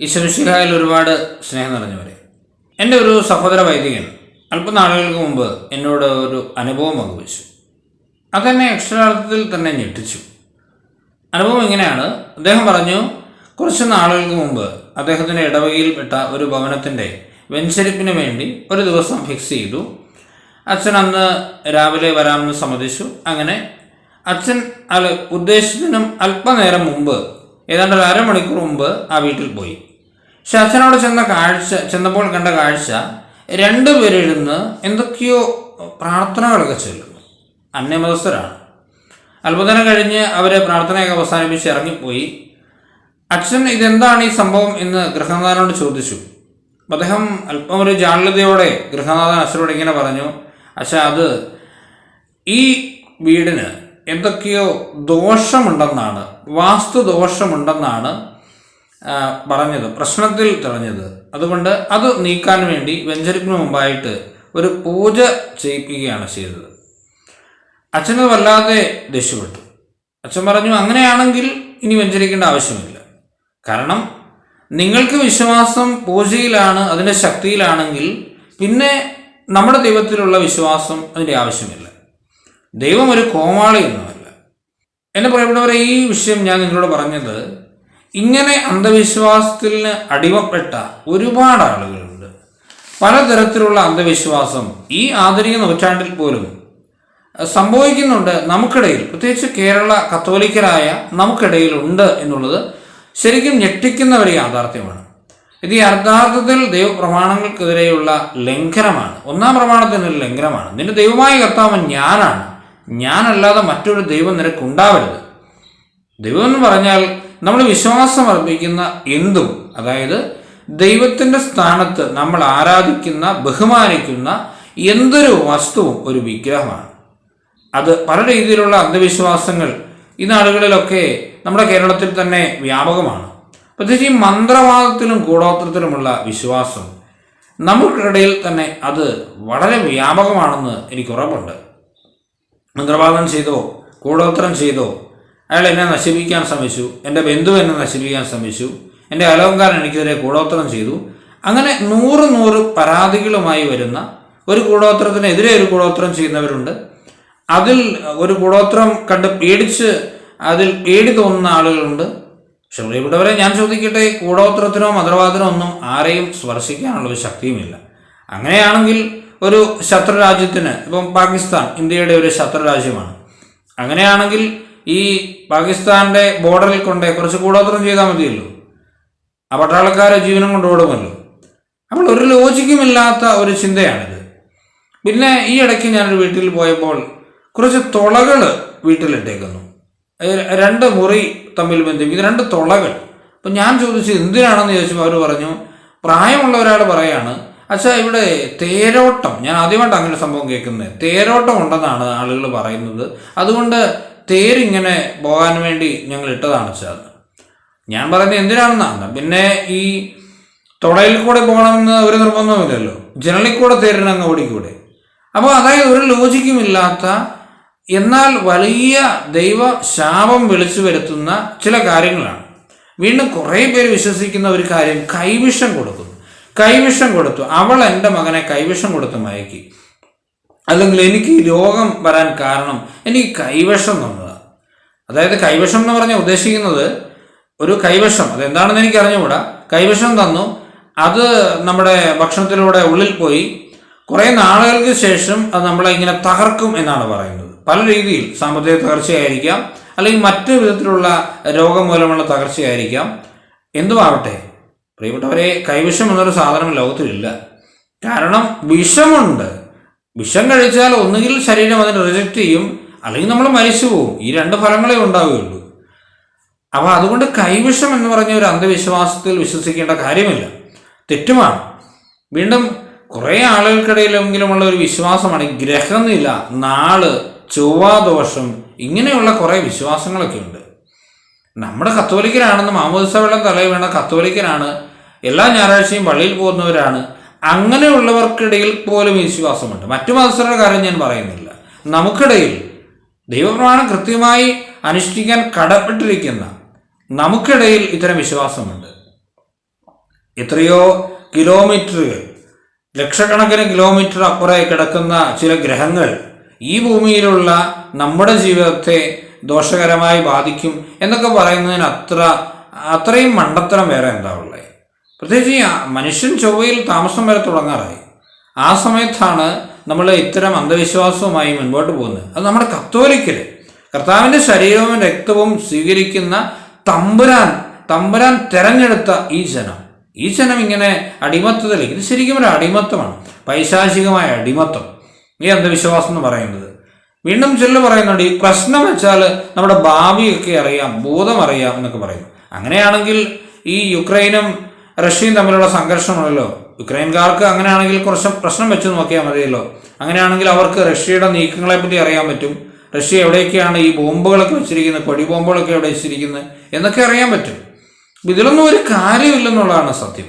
ഈശ്വരശിഹായിൽ ഒരുപാട് സ്നേഹം നിറഞ്ഞവരെ. എന്റെ ഒരു സഹോദര വൈദികൻ അല്പനാളുകൾക്ക് മുമ്പ് എന്നോട് ഒരു അനുഭവം പങ്കുവച്ചു. അതെന്നെ അക്ഷരാർത്ഥത്തിൽ തന്നെ ഞെട്ടിച്ചു. അനുഭവം ഇങ്ങനെയാണ്. അദ്ദേഹം പറഞ്ഞു കുറച്ച് നാളുകൾക്ക് മുമ്പ് അദ്ദേഹത്തിന്റെ ഇടവകയിൽപ്പെട്ട ഒരു ഭവനത്തിന്റെ വെഞ്ചരിപ്പിന് വേണ്ടി ഒരു ദിവസം ഫിക്സ് ചെയ്തു. അച്ഛൻ അന്ന് രാവിലെ വരാമെന്ന് സമ്മതിച്ചു. അങ്ങനെ അച്ഛൻ അല്ല ഉദ്ദേശത്തിനും അല്പനേരം മുമ്പ് ഏതാണ്ട് ഒരു അരമണിക്കൂർ മുമ്പ് ആ വീട്ടിൽ പോയി. പക്ഷെ അച്ഛനോട് ചെന്ന കാഴ്ച ചെന്നപ്പോൾ കണ്ട കാഴ്ച രണ്ടുപേരിരുന്ന് എന്തൊക്കെയോ പ്രാർത്ഥനകളൊക്കെ ചൊല്ലുന്നു. അന്യമതസ്ഥരാണ്. അത്ഭുതനം കഴിഞ്ഞ് അവരെ പ്രാർത്ഥനയൊക്കെ അവസാനിപ്പിച്ച് ഇറങ്ങിപ്പോയി. അച്ഛൻ ഇതെന്താണ് ഈ സംഭവം? എന്ന് ഗൃഹനാഥനോട് ചോദിച്ചു. അദ്ദേഹം അല്പം ഒരു ജാള്യതയോടെ ഗൃഹനാഥൻ അച്ഛനോട് ഇങ്ങനെ പറഞ്ഞു അച്ഛാ അത് ഈ വീടിന് എന്തൊക്കെയോ ദോഷമുണ്ടെന്നാണ് വാസ്തു ദോഷമുണ്ടെന്നാണ് പറഞ്ഞത് പ്രശ്നത്തിൽ തെളിഞ്ഞത്. അതുകൊണ്ട് അത് നീക്കാൻ വേണ്ടി വെഞ്ചരിപ്പിന് മുമ്പായിട്ട് ഒരു പൂജ ചെയ്യിപ്പിക്കുകയാണ് ചെയ്തത്. അച്ഛന് വല്ലാതെ ദേഷ്യപ്പെട്ടു. അച്ഛൻ പറഞ്ഞു അങ്ങനെയാണെങ്കിൽ ഇനി വെഞ്ചരിക്കേണ്ട ആവശ്യമില്ല. കാരണം നിങ്ങൾക്ക് വിശ്വാസം പൂജയിലാണ് അതിന്റെ ശക്തിയിലാണെങ്കിൽ പിന്നെ നമ്മുടെ ദൈവത്തിലുള്ള വിശ്വാസം അതിന്റെ ആവശ്യമില്ല. ദൈവം ഒരു കോമാളിയൊന്നുമല്ല. എന്നെ പറയപ്പെട്ടവരെ ഈ വിഷയം ഞാൻ നിങ്ങളോട് പറഞ്ഞത് ഇങ്ങനെ അന്ധവിശ്വാസത്തിന് അടിമപ്പെട്ട ഒരുപാട് ആളുകളുണ്ട്. പലതരത്തിലുള്ള അന്ധവിശ്വാസം ഈ ആധുനിക നൂറ്റാണ്ടിൽ പോലും സംഭവിക്കുന്നുണ്ട് നമുക്കിടയിൽ. പ്രത്യേകിച്ച് കേരള കത്തോലിക്കരായ നമുക്കിടയിൽ ഉണ്ട് എന്നുള്ളത് ശരിക്കും ഞെട്ടിക്കുന്ന ഒരു യാഥാർത്ഥ്യമാണ്. ഇത് യഥാർത്ഥത്തിൽ ദൈവപ്രമാണങ്ങൾക്കെതിരെയുള്ള ലംഘനമാണ്. ഒന്നാം പ്രമാണത്തിനൊരു ലംഘനമാണ്. നിന്റെ ദൈവമായ കർത്താവ് ഞാനാണ്. ഞാനല്ലാതെ മറ്റൊരു ദൈവം നിനക്ക് ഉണ്ടാവരുത് ദൈവം എന്ന് പറഞ്ഞാൽ നമ്മൾ വിശ്വാസം അർപ്പിക്കുന്ന എന്തും അതായത് ദൈവത്തിന്റെ സ്ഥാനത്ത് നമ്മൾ ആരാധിക്കുന്ന ബഹുമാനിക്കുന്ന എന്തൊരു വസ്തുവും ഒരു വിഗ്രഹമാണ്. അത് പല രീതിയിലുള്ള അന്ധവിശ്വാസങ്ങൾ ഈ നാടുകളിലൊക്കെ നമ്മുടെ കേരളത്തിൽ തന്നെ വ്യാപകമാണ്. പ്രത്യേകിച്ച് ഈ മന്ത്രവാദത്തിലും കൂടോത്രത്തിലുമുള്ള വിശ്വാസം നമുക്കിടയിൽ തന്നെ അത് വളരെ വ്യാപകമാണെന്ന് എനിക്ക് ഉറപ്പുണ്ട്. മന്ത്രവാദം ചെയ്തോ കൂടോത്രം ചെയ്തോ അയാൾ എന്നെ നശിപ്പിക്കാൻ ശ്രമിച്ചു എന്റെ ബന്ധു എന്നെ നശിപ്പിക്കാൻ ശ്രമിച്ചു എന്റെ അലോങ്കാരൻ എനിക്കെതിരെ കൂടോത്രം ചെയ്തു. അങ്ങനെ നൂറ് നൂറ് പരാതികളുമായി വരുന്ന ഒരു കൂടോത്രത്തിനെതിരെ ഒരു കൂടോത്രം ചെയ്യുന്നവരുണ്ട്. അതിൽ ഒരു കൂടോത്രം കണ്ട് പേടിച്ച് അതിൽ പേടി തോന്നുന്ന ആളുകളുണ്ട്. പക്ഷെ പ്രിയപ്പെട്ടവരെ ഞാൻ ചോദിക്കട്ടെ കൂടോത്രത്തിനോ മന്ത്രവാദത്തിനോ ഒന്നും ആരെയും സ്പർശിക്കാനുള്ള ഒരു ശക്തിയുമില്ല. അങ്ങനെയാണെങ്കിൽ ഒരു ശത്രു രാജ്യത്തിന് ഇപ്പം പാകിസ്ഥാൻ ഇന്ത്യയുടെ ഒരു ശത്രു രാജ്യമാണ് അങ്ങനെയാണെങ്കിൽ ഈ പാകിസ്ഥാന്റെ ബോർഡറിൽ കൊണ്ട് കുറച്ച് കൂടോത്രം ചെയ്താൽ മതിയല്ലോ. ആ പട്ടാളക്കാരെ ജീവനം കൊണ്ട് ഓടുമല്ലോ. അപ്പോൾ ഒരു ലോജിക്കുമില്ലാത്ത ഒരു ചിന്തയാണിത്. പിന്നെ ഈ ഇടയ്ക്ക് ഞാനൊരു വീട്ടിൽ പോയപ്പോൾ കുറച്ച് തുളകൾ വീട്ടിലിട്ടേക്കുന്നു. രണ്ട് മുറി തമ്മിൽ ബന്ധിപ്പിക്കുന്ന രണ്ട് തുളകൾ. അപ്പം ഞാൻ ചോദിച്ചു എന്തിനാണെന്ന്? ചോദിച്ചപ്പോൾ അവർ പറഞ്ഞു പ്രായമുള്ള ഒരാൾ പറയാണ് അച്ഛാ ഇവിടെ തേരോട്ടം. ഞാൻ ആദ്യമായിട്ട് അങ്ങനെ സംഭവം കേൾക്കുന്നത് തേരോട്ടം ഉണ്ടെന്നാണ് ആളുകൾ പറയുന്നത്. അതുകൊണ്ട് തേരിങ്ങനെ പോകാൻ വേണ്ടി ഞങ്ങൾ ഇട്ടതാണ് അച്ഛാ ഞാൻ പറയുന്നത് എന്തിനാണെന്നാണ് പിന്നെ ഈ തുടയിൽ കൂടെ പോകണമെന്ന് ഒരു നിർബന്ധമില്ലല്ലോ ജനലിൽ കൂടെ തേരിനങ്ങ് ഓടിക്കൂടെ? അപ്പോൾ അതായത് ഒരു ലോജിക്കുമില്ലാത്ത എന്നാൽ വലിയ ദൈവ ശാപം വിളിച്ചു വരുത്തുന്ന ചില കാര്യങ്ങളാണ്. വീണ്ടും കുറേ പേര് വിശ്വസിക്കുന്ന ഒരു കാര്യം കൈവിഷം കൊടുക്കുന്നു. കൈവിഷം കൊടുത്തു. അവൾ എന്റെ മകനെ കൈവിഷം കൊടുത്ത് മയക്കി. അല്ലെങ്കിൽ എനിക്ക് ഈ രോഗം വരാൻ കാരണം എനിക്ക് കൈവശം തന്നതാണ് അതായത് കൈവശം എന്ന് പറഞ്ഞാൽ ഉദ്ദേശിക്കുന്നത് ഒരു കൈവശം അതെന്താണെന്ന് എനിക്ക് അറിഞ്ഞുകൂടാ കൈവശം തന്നു. അത് നമ്മുടെ ഭക്ഷണത്തിലൂടെ ഉള്ളിൽ പോയി. കുറേ നാളുകൾക്ക് ശേഷം അത് നമ്മളെ ഇങ്ങനെ തകർക്കും എന്നാണ് പറയുന്നത്. പല രീതിയിൽ സാമ്പത്തിക തകർച്ചയായിരിക്കാം. അല്ലെങ്കിൽ മറ്റു വിധത്തിലുള്ള രോഗം മൂലമുള്ള തകർച്ചയായിരിക്കാം. എന്തുമാവട്ടെ പ്രിയപ്പെട്ടവരെ കൈവിഷം എന്നൊരു സാധനം ലോകത്തിലില്ല. കാരണം വിഷമുണ്ട്. വിഷം കഴിച്ചാൽ ഒന്നുകിൽ ശരീരം അതിനെ റിജക്റ്റ് ചെയ്യും അല്ലെങ്കിൽ നമ്മൾ മരിച്ചു പോകും ഈ രണ്ട് ഫലങ്ങളേ ഉണ്ടാവുകയുള്ളൂ. അപ്പോൾ അതുകൊണ്ട് കൈവിഷം എന്ന് പറഞ്ഞ ഒരു അന്ധവിശ്വാസത്തിൽ വിശ്വസിക്കേണ്ട കാര്യമില്ല. തെറ്റുമാണ്. വീണ്ടും കുറേ ആളുകൾക്കിടയിലെങ്കിലുമുള്ള ഒരു വിശ്വാസമാണ് ഗ്രഹനില നാൾ ചൊവ്വാദോഷം ഇങ്ങനെയുള്ള കുറേ വിശ്വാസങ്ങളൊക്കെ ഉണ്ട്. നമ്മുടെ കത്തോലിക്കരാണെന്ന് മാമോദിസ വെള്ളം തലയിൽ വീണ കത്തോലിക്കരാണ് എല്ലാ ഞായറാഴ്ചയും പള്ളിയിൽ പോകുന്നവരാണ്. അങ്ങനെയുള്ളവർക്കിടയിൽ പോലും വിശ്വാസമുണ്ട്. മറ്റു മതസ്ഥരുടെ കാര്യം ഞാൻ പറയുന്നില്ല. നമുക്കിടയിൽ ദൈവപ്രമാണം കൃത്യമായി അനുഷ്ഠിക്കാൻ കടപ്പെട്ടിരിക്കുന്ന നമുക്കിടയിൽ ഇത്തരം വിശ്വാസമുണ്ട്. എത്രയോ കിലോമീറ്ററുകൾ ലക്ഷക്കണക്കിന് കിലോമീറ്റർ അപ്പുറേ കിടക്കുന്ന ചില ഗ്രഹങ്ങൾ ഈ ഭൂമിയിലുള്ള നമ്മുടെ ജീവിതത്തെ ദോഷകരമായി ബാധിക്കും എന്നൊക്കെ പറയുന്നതിന് അത്ര അത്രയും മണ്ടത്തരം വേറെ എന്താ ഉള്ളത്? പ്രത്യേകിച്ച് മനുഷ്യൻ ചൊവ്വയിൽ താമസം വരെ തുടങ്ങാറായി. ആ സമയത്താണ് നമ്മൾ ഇത്തരം അന്ധവിശ്വാസവുമായി മുൻപോട്ട് പോകുന്നത്. അത് നമ്മുടെ കത്തോലിക്കൽ. കർത്താവിന്റെ ശരീരവും രക്തവും സ്വീകരിക്കുന്ന തമ്പുരാൻ തമ്പുരാൻ തെരഞ്ഞെടുത്ത ഈ ജനം. ഈ ജനം ഇങ്ങനെ അടിമത്തത്തിലേക്ക് ഇത് ശരിക്കും ഒരു അടിമത്തമാണ്. പൈശാചികമായ അടിമത്തം. ഈ അന്ധവിശ്വാസം എന്ന് പറയുന്നത്. വീണ്ടും ചില പറയുന്നുണ്ട് ഈ പ്രശ്നം വെച്ചാൽ നമ്മുടെ ഭാവിയൊക്കെ അറിയാം ബോധം അറിയാം എന്നൊക്കെ പറയും. അങ്ങനെയാണെങ്കിൽ ഈ യുക്രൈനും റഷ്യയും തമ്മിലുള്ള സംഘർഷമാണല്ലോ. യുക്രൈൻകാർക്ക് അങ്ങനെയാണെങ്കിൽ കുറച്ച് പ്രശ്നം വെച്ച് നോക്കിയാൽ മതിയല്ലോ. അങ്ങനെയാണെങ്കിൽ അവർക്ക് റഷ്യയുടെ നീക്കങ്ങളെപ്പറ്റി അറിയാൻ പറ്റും. റഷ്യ എവിടെയൊക്കെയാണ് ഈ ബോംബുകളൊക്കെ വെച്ചിരിക്കുന്നത് കൊടി ബോംബുകളൊക്കെ എവിടെ വെച്ചിരിക്കുന്നത് എന്നൊക്കെ അറിയാൻ പറ്റും. ഇതിലൊന്നും ഒരു കാര്യമില്ലെന്നുള്ളതാണ് സത്യം.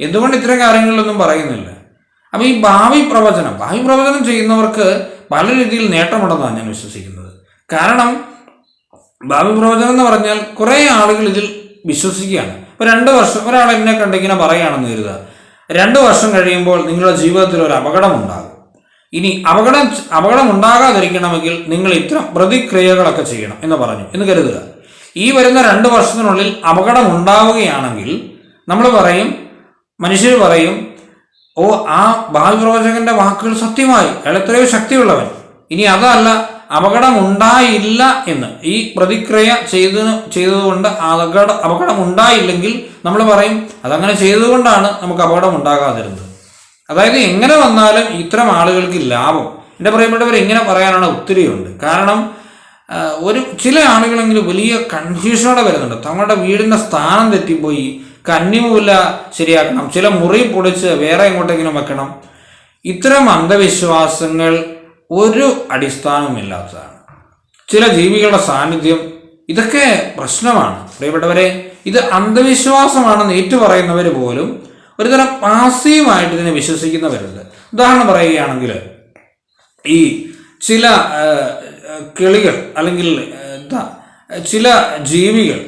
എന്തുകൊണ്ട് ഇത്തരം കാര്യങ്ങളിലൊന്നും പറയുന്നില്ല? അപ്പോൾ ഈ ഭാവി പ്രവചനം ഭാവി പ്രവചനം ചെയ്യുന്നവർക്ക് പല രീതിയിൽ നേട്ടമുണ്ടെന്നാണ് ഞാൻ വിശ്വസിക്കുന്നത്. കാരണം ഭാവി പ്രവചനം എന്ന് പറഞ്ഞാൽ കുറേ ആളുകൾ ഇതിൽ വിശ്വസിക്കുകയാണ്. ഇപ്പോൾ രണ്ട് വർഷം ഒരാൾ എന്നെ കണ്ടിങ്ങനെ പറയുകയാണെന്ന് കരുതുക. രണ്ട് വർഷം കഴിയുമ്പോൾ നിങ്ങളുടെ ജീവിതത്തിൽ ഒരു അപകടം ഉണ്ടാകും ഇനി അപകടം അപകടം ഉണ്ടാകാതിരിക്കണമെങ്കിൽ നിങ്ങൾ ഇത്തരം പ്രതിക്രിയകളൊക്കെ ചെയ്യണം എന്ന് പറഞ്ഞു എന്ന് കരുതുക. ഈ വരുന്ന രണ്ട് വർഷത്തിനുള്ളിൽ അപകടം ഉണ്ടാവുകയാണെങ്കിൽ നമ്മൾ പറയും മനുഷ്യർ പറയും ഓ ആ ബാൽ പ്രവചകന്റെ വാക്കുകൾ സത്യമായി അയാൾ എത്രയോ ശക്തിയുള്ളവൻ. ഇനി അതല്ല അപകടം ഉണ്ടായില്ല എന്ന്. ഈ പ്രതിക്രിയ ചെയ്ത ചെയ്തതുകൊണ്ട് അപകട അപകടം ഉണ്ടായില്ലെങ്കിൽ നമ്മൾ പറയും അതങ്ങനെ ചെയ്തതുകൊണ്ടാണ് നമുക്ക് അപകടം ഉണ്ടാകാതിരുന്നത് അതായത് എങ്ങനെ വന്നാലും ഇത്തരം ആളുകൾക്ക് ലാഭം. എന്റെ പ്രിയപ്പെട്ടവർ ഇങ്ങനെ പറയാനാണ് ഒത്തിരിയുണ്ട്. കാരണം ഒരു ചില ആളുകളെങ്കിലും വലിയ കൺഫ്യൂഷനോടെ വരുന്നുണ്ട്. തങ്ങളുടെ വീടിന്റെ സ്ഥാനം തെറ്റിപ്പോയി കന്നിമൂല ശരിയാക്കണം ചില മുറി പൊടിച്ച് വേറെ എങ്ങോട്ടെങ്കിലും വെക്കണം. ഇത്തരം അന്ധവിശ്വാസങ്ങൾ ഒരു അടിസ്ഥാനവുമില്ലാത്തതാണ്. ചില ജീവികളുടെ സാന്നിധ്യം ഇതൊക്കെ പ്രശ്നമാണ്. പ്രിയപ്പെട്ടവരെ ഇത് അന്ധവിശ്വാസമാണെന്ന് ഏറ്റുപറയുന്നവർ പോലും ഒരുതരം പാസീവായിട്ട് ഇതിനെ വിശ്വസിക്കുന്നവരുണ്ട്. ഉദാഹരണം പറയുകയാണെങ്കിൽ ഈ ചില കിളികൾ അല്ലെങ്കിൽ എന്താ ചില ജീവികൾ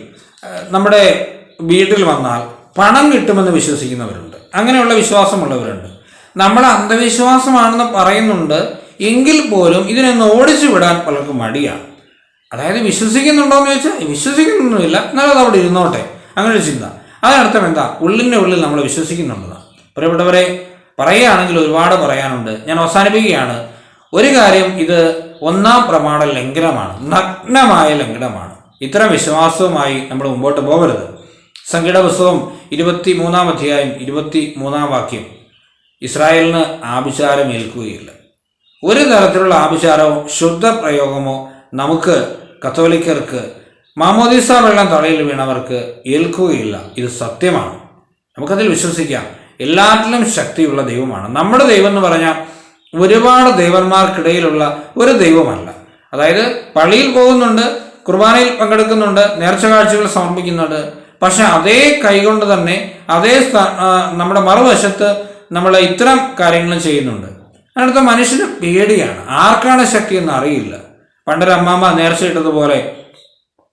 നമ്മുടെ വീട്ടിൽ വന്നാൽ പണം കിട്ടുമെന്ന് വിശ്വസിക്കുന്നവരുണ്ട്. അങ്ങനെയുള്ള വിശ്വാസമുള്ളവരുണ്ട്. നമ്മൾ അന്ധവിശ്വാസമാണെന്ന് പറയുന്നുണ്ട് എങ്കിൽ പോലും ഇതിനൊന്ന് ഓടിച്ചു വിടാൻ പലർക്കും മടിയാണ് അതായത് വിശ്വസിക്കുന്നുണ്ടോ എന്ന് ചോദിച്ചാൽ വിശ്വസിക്കുന്നൊന്നുമില്ല എന്നാലും അത് അവിടെ ഇരുന്നോട്ടെ. അങ്ങനെ ഒരു ചിന്ത. അതിനർത്ഥം എന്താ? ഉള്ളിന്റെ ഉള്ളിൽ നമ്മൾ വിശ്വസിക്കുന്നുള്ളതാണ് പ്രിയപ്പെട്ടവരെ പറയുകയാണെങ്കിൽ ഒരുപാട് പറയാനുണ്ട്. ഞാൻ അവസാനിപ്പിക്കുകയാണ്. ഒരു കാര്യം ഇത് ഒന്നാം പ്രമാണ ലംഘനമാണ്. നഗ്നമായ ലംഘനമാണ്. ഇത്തരം വിശ്വാസവുമായി നമ്മൾ മുമ്പോട്ട് പോകരുത്. സംഗീത പുസ്തകം ഇരുപത്തി മൂന്നാം അധ്യായം ഇരുപത്തി മൂന്നാം വാക്യം. ഇസ്രായേലിന് ആഭിചാരം ഏൽക്കുകയില്ല ഒരു തരത്തിലുള്ള ആഭിചാരമോ ശുദ്ധ പ്രയോഗമോ നമുക്ക് കത്തോലിക്കർക്ക് മാമോദീസ വെള്ളം തളയിൽ വീണവർക്ക് ഏൽക്കുകയില്ല. ഇത് സത്യമാണ്. നമുക്കതിൽ വിശ്വസിക്കാം. എല്ലാറ്റിലും ശക്തിയുള്ള ദൈവമാണ്. നമ്മുടെ ദൈവം എന്ന് പറഞ്ഞാൽ ഒരുപാട് ദൈവന്മാർക്കിടയിലുള്ള ഒരു ദൈവമല്ല. അതായത് പള്ളിയിൽ പോകുന്നുണ്ട് കുർബാനയിൽ പങ്കെടുക്കുന്നുണ്ട് നേർച്ച കാഴ്ചകൾ സമർപ്പിക്കുന്നുണ്ട്. പക്ഷെ അതേ കൈകൊണ്ട് തന്നെ അതേ നമ്മുടെ മറുവശത്ത് നമ്മൾ ഇത്തരം കാര്യങ്ങളും ചെയ്യുന്നുണ്ട്. അതിനടുത്ത മനുഷ്യന് പേടിയാണ്. ആർക്കാണ് ശക്തി എന്ന് അറിയില്ല. പണ്ടൊരു അമ്മാമ്മ നേർച്ചയിട്ടതുപോലെ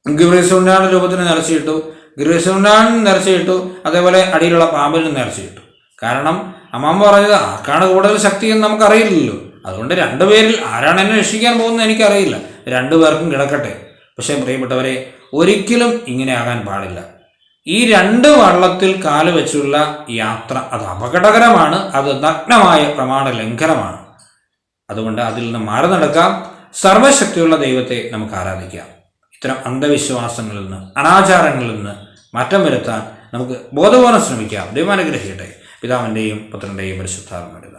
ഗിബ്രീസുണ്ടാണ് രൂപത്തിന് നേർച്ചയിട്ടു ഗിബ്രീസുണ്ടാൻ നേർച്ചയിട്ടു അതേപോലെ അടിയിലുള്ള പാമ്പിന് നേർച്ചയിട്ടു കാരണം അമ്മാമ്മ പറഞ്ഞത് ആർക്കാണ് കൂടുതൽ ശക്തി എന്ന് നമുക്കറിയില്ലല്ലോ. അതുകൊണ്ട് രണ്ടുപേരിൽ ആരാണ് എന്നെ രക്ഷിക്കാൻ പോകുന്നത് എനിക്കറിയില്ല. രണ്ടുപേർക്കും കിടക്കട്ടെ. പക്ഷേ പ്രിയപ്പെട്ടവരെ ഒരിക്കലും ഇങ്ങനെ ആകാൻ പാടില്ല. ഈ രണ്ട് വള്ളത്തിൽ കാൽ വെച്ചുള്ള യാത്ര അത് അപകടകരമാണ് അത് നഗ്നമായ പ്രമാണ ലംഘനമാണ്. അതുകൊണ്ട് അതിൽ നിന്ന് മാറി നടക്കാം. സർവശക്തിയുള്ള ദൈവത്തെ നമുക്ക് ആരാധിക്കാം. ഇത്തരം അന്ധവിശ്വാസങ്ങളിൽ നിന്ന് അനാചാരങ്ങളിൽ നിന്ന് മാറ്റം വരുത്താൻ നമുക്ക് ബോധപൂർവം ശ്രമിക്കാം. ദൈവാനുഗ്രഹിക്കട്ടെ പിതാവിന്റെയും പുത്രന്റെയും പരിശുദ്ധാത്മയുടെ നാമത്തിൽ